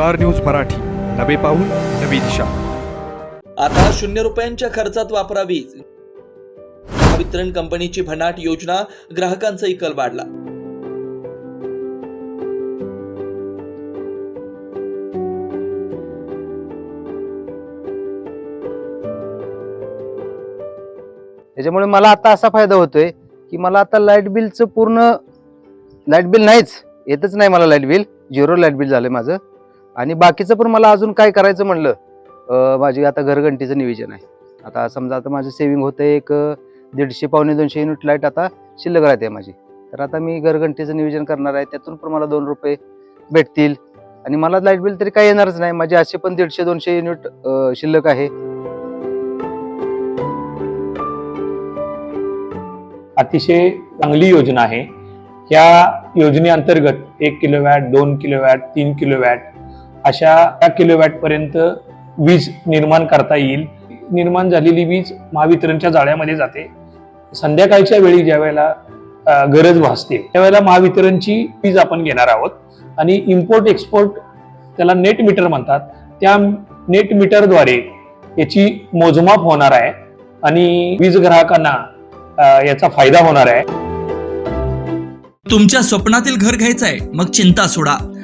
Star news Marathi. नवे पाऊल नवी दिशा. आता शून्य रुपयांच्या खर्चात वापरा वीज वितरण कंपनीची भन्नाट योजना ग्राहकांचाही कल वाढला. त्याच्यामुळे मला आता असा फायदा होतोय की मला आता लाइट बिलचं पूर्ण लाइट बिल नाहीच येतच नाही मला light bill. Zero light bill झालं माझं. आणि बाकीचं पण मला अजून काय करायचं म्हणलं माझी आता घरघंटीचं नियोजन आहे. आता समजा आता माझं सेव्हिंग होतं एक दीडशे पावणे दोनशे युनिट लाइट आता शिल्लक राहते माझी. तर आता मी घरघंटीचं नियोजन करणार आहे त्यातून पण मला दोन रुपये भेटतील. आणि मला लाइट बिल तरी काही येणारच नाही माझे असे पण दीडशे दोनशे युनिट शिल्लक आहे. अतिशय चांगली योजना आहे. या योजनेअंतर्गत एक किलोवॅट दोन किलोवॅट तीन किलोवॅट अशा किलोवॅट पर्यंत वीज निर्माण करता येईल. निर्माण झालेली वीज महावितरणच्या जाळ्यामध्ये जाते. संध्याकाळच्या वेळी ज्या वेळेला गरज भासते त्यावेळेला महावितरणची वीज आपण घेणार आहोत. आणि इम्पोर्ट एक्सपोर्ट त्याला नेट मीटर म्हणतात. त्या नेट मीटरद्वारे याची मोजमाप होणार आहे आणि वीज ग्राहकांना याचा फायदा होणार आहे. तुमच्या स्वप्नातील घर घ्यायचंय मग चिंता सोडा.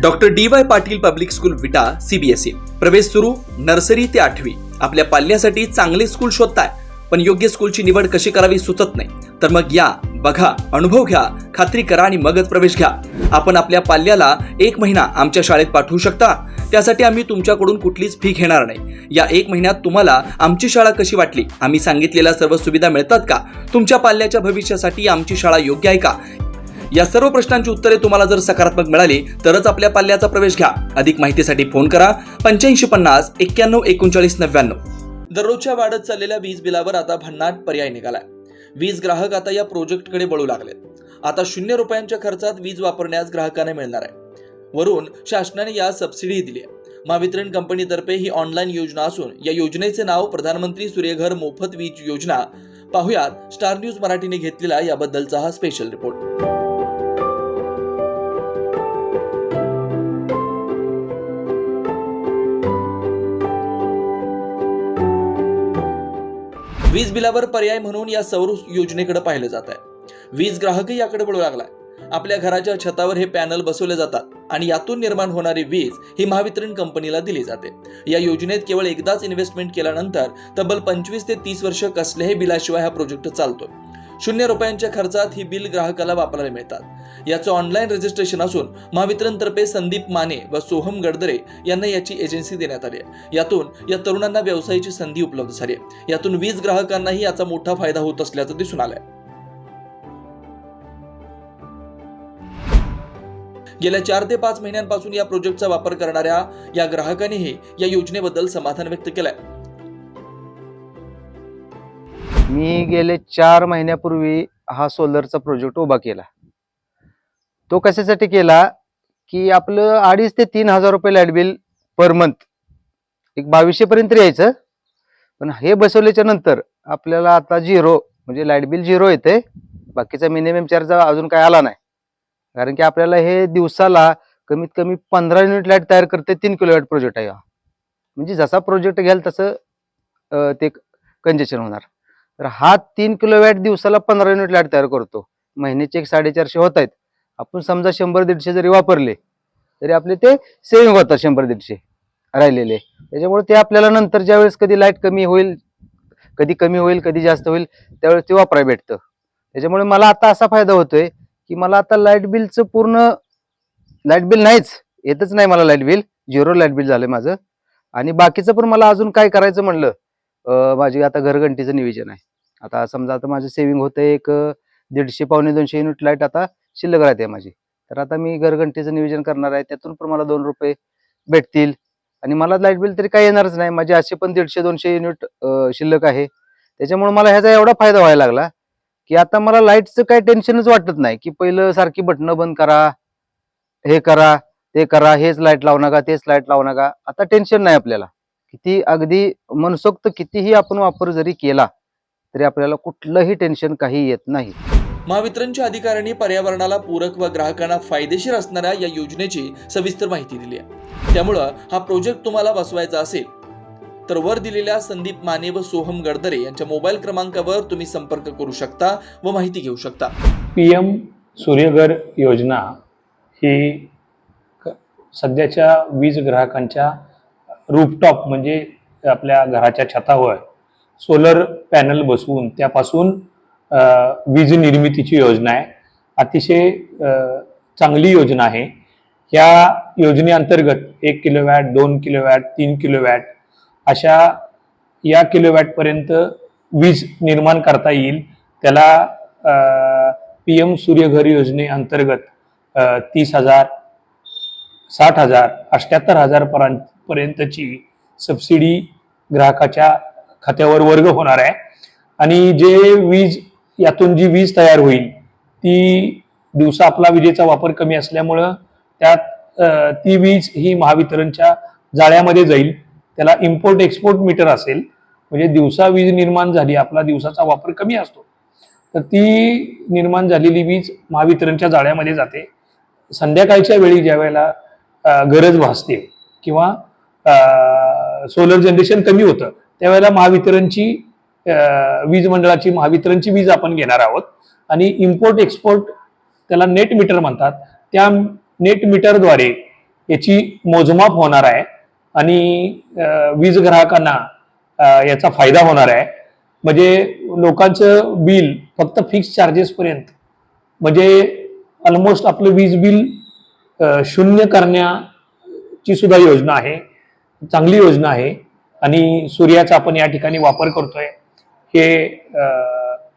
Doctor D Y Patil public school Vita CBSE प्रवेश सुरू नर्सरी ते आठवी. आपल्या पाल्यासाठी चांगले स्कूल शोधताय पण योग्य स्कूलची निवड कशी करावी सुचत नाही. तर मग या बघा अनुभव घ्या खात्री करा आणि मगच प्रवेश घ्या. आपण आपल्या पाल्याला एक महिना आमच्या शाळेत पाठवू शकता. त्यासाठी आम्ही तुमच्याकडून कुठलीच फी घेणार नाही. या एक महिन्यात तुम्हाला आमची शाळा कशी वाटली? आम्ही सांगितलेल्या सर्व सुविधा मिळतात का? तुमच्या पाल्याच्या भविष्यासाठी आमची शाळा योग्य आहे का? या सर्व प्रश्नांची उत्तरे तुम्हाला जर सकारात्मक मिळाली तरच आपल्या पाल्याचा प्रवेश घ्या. अधिक माहितीसाठी फोन करा. पंच्याऐंशी पन्नास एक्क्याण्णव एकोणचाळीस नव्याण्णव. दररोजच्या वाढत चाललेल्या वीज बिलावर आता भन्नाट पर्याय निघालाय. वीज ग्राहक आता या प्रोजेक्टकडे वळू लागलेत. आता शून्य रुपयांच्या खर्चात वीज वापरण्यास ग्राहकांना मिळणार आहे. वरून शासनाने या सबसिडी दिली आहे महावितरण कंपनीतर्फे ही ऑनलाईन योजना असून या योजनेचे नाव प्रधानमंत्री सूर्यघर मोफत वीज योजना. पाहुयात स्टार न्यूज मराठीने घेतलेला याबद्दलचा हा स्पेशल रिपोर्ट. वीज बिलावर पर्याय म्हणून या सौर योजनेकडे पाहिलं जात आहे. वीज ग्राहकही याकडे वळू लागलाय आपल्या घराच्या छतावर हे पॅनल बसवले जातात आणि यातून निर्माण होणारी वीज ही महावितरण कंपनीला दिली जाते. या योजनेत केवळ एकदाच इन्व्हेस्टमेंट केल्यानंतर तब्बल पंचवीस ते तीस वर्ष कसल्याही बिलाशिवाय हा प्रोजेक्ट चालतोय. शून्य रुपयांच्या खर्चात ही बिल ग्राहकाला वापरायला मिळतात. याचं ऑनलाईन रजिस्ट्रेशन असून महावितरणतर्फे संदीप माने व सोहम गडदरे यांना याची एजन्सी देण्यात आली आहे. यातून या तरुणांना व्यवसायाची संधी उपलब्ध झाली आहे. यातून वीज ग्राहकांनाही याचा मोठा फायदा होत असल्याचं दिसून आलंय. गेल्या चार ते पाच महिन्यांपासून या प्रोजेक्टचा वापर करणाऱ्या या ग्राहकांनीही या योजनेबद्दल समाधान व्यक्त केलंय. मी गेले चार महिन्यापूर्वी हा सोलरचा प्रोजेक्ट उभा केला. तो कशासाठी केला? की आपलं अडीच ते तीन हजार रुपये लाइट बिल पर मंथ एक बावीसशे पर्यंत यायचं. पण हे बसवल्याच्या नंतर आपल्याला आता झिरो म्हणजे लाइट बिल झिरो येते बाकीचा मिनिमम चार्ज अजून काय आला नाही. कारण की आपल्याला हे दिवसाला कमीत कमी पंधरा युनिट लाइट तयार करते तीन किलोवॅट प्रोजेक्ट आहे. हा म्हणजे जसा प्रोजेक्ट घ्याल तसं ते कंजेशन होणार. तर हा तीन किलो वॅट दिवसाला पंधरा युनिट लाइट तयार करतो. महिन्याचे एक साडेचारशे होत आहेत. आपण समजा शंभर दीडशे जरी वापरले तरी आपले ते सेव्हिंग होतात शंभर दीडशे राहिलेले. त्याच्यामुळे ते आपल्याला नंतर ज्यावेळेस कधी लाइट कमी होईल कधी कमी होईल कधी जास्त होईल त्यावेळेस ते वापरायला भेटतं. त्याच्यामुळे मला आता असा फायदा होतोय की मला आता लाइट बिलचं पूर्ण लाइट बिल नाहीच येतच नाही मला light bill. Zero light bill झालं माझं. आणि बाकीचं पण मला अजून काय करायचं म्हणलं माझी आता घरघंटीचं नियोजन आहे. आता समजा आता माझं सेव्हिंग होतं एक दीडशे पावणे दोनशे युनिट लाइट आता शिल्लक राहते माझी. तर आता मी घरघंटीचं नियोजन करणार आहे. त्यातून पण मला दोन रुपये भेटतील. आणि मला लाइट बिल तरी काही येणारच नाही. माझे असे पण दीडशे दोनशे युनिट शिल्लक आहे. त्याच्यामुळे मला ह्याचा एवढा फायदा व्हायला लागला की आता मला लाईटचं काही टेन्शनच वाटत नाही की पहिलं सारखी बटणं बंद करा हे करा ते करा हेच लाइट लावू नका तेच लाइट लावू नका. आता टेन्शन नाही आपल्याला. किती अगदी मनसोक्त कितीही आपण वापर जरी केला तरी आपल्याला कुठलंही टेन्शन काही येत नाही. महावितरणच्या अधिकाऱ्यांनी पर्यावरणाला पूरक व ग्राहकांना फायदेशीर असणाऱ्या या योजनेची सविस्तर माहिती दिली आहे. त्यामुळं हा प्रोजेक्ट तुम्हाला बसवायचा असेल तर वर दिलेल्या संदीप माने व सोहम गडदरे यांच्या मोबाईल क्रमांकावर तुम्ही संपर्क करू शकता व माहिती घेऊ शकता. पी एम सूर्यघर योजना ही सध्याच्या वीज ग्राहकांच्या रूफटॉप म्हणजे आपल्या घराच्या छतावर सोलर पॅनल बसवून त्यापासून वीज निर्मितीची योजना आहे. अतिशय चांगली योजना आहे. या योजनेअंतर्गत एक किलोवॅट दोन किलोवॅट तीन किलोवॅट अशा या किलोवॅटपर्यंत वीज निर्माण करता येईल. त्याला पी एम सूर्यघर योजनेअंतर्गत तीस हजार साठ हजार अठ्याहत्तर हजारपर्यंत पर्यंतची सबसिडी ग्राहकाच्या खात्यावर वर्ग होणार आहे. आणि जे वीज यातून जी वीज तयार होईल ती दिवसा आपला विजेचा वापर कमी असल्यामुळं त्यात ती वीज ही महावितरणच्या जाळ्यामध्ये जाईल. त्याला इम्पोर्ट एक्सपोर्ट मीटर असेल. म्हणजे दिवसा वीज निर्माण झाली आपला दिवसाचा वापर कमी असतो. तर ती निर्माण झालेली वीज महावितरणच्या जाळ्यामध्ये जाते. संध्याकाळच्या वेळी ज्या वेळेला गरज भासते किंवा सोलर जनरेशन कमी होतं. त्यावेळेला महावितरणची वीज मंडळाची महावितरणची वीज आपण घेणार आहोत. आणि इम्पोर्ट एक्सपोर्ट त्याला नेट मीटर म्हणतात. त्या नेट मीटरद्वारे याची मोजमाप होणार आहे. आणि वीज ग्राहकांना याचा फायदा होणार आहे. म्हणजे लोकांचं बिल फक्त फिक्स चार्जेसपर्यंत म्हणजे ऑलमोस्ट आपलं वीज बिल शून्य करण्याची सुद्धा योजना आहे. चांगली योजना आहे. आणि सूर्याचा आपण या ठिकाणी वापर करतोय. हे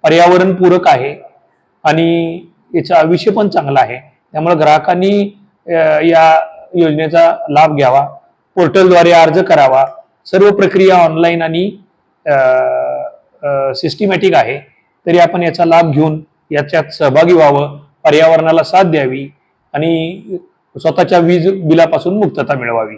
पर्यावरणपूरक आहे. आणि याचं आयुष्य पण चांगलं आहे. त्यामुळे ग्राहकांनी या योजनेचा लाभ घ्यावा. पोर्टलद्वारे अर्ज करावा. सर्व प्रक्रिया ऑनलाईन आणि सिस्टमॅटिक आहे. तरी आपण याचा लाभ घेऊन याच्यात सहभागी व्हावं. पर्यावरणाला साथ द्यावी. आणि स्वतःच्या वीज बिलापासून मुक्तता मिळवावी.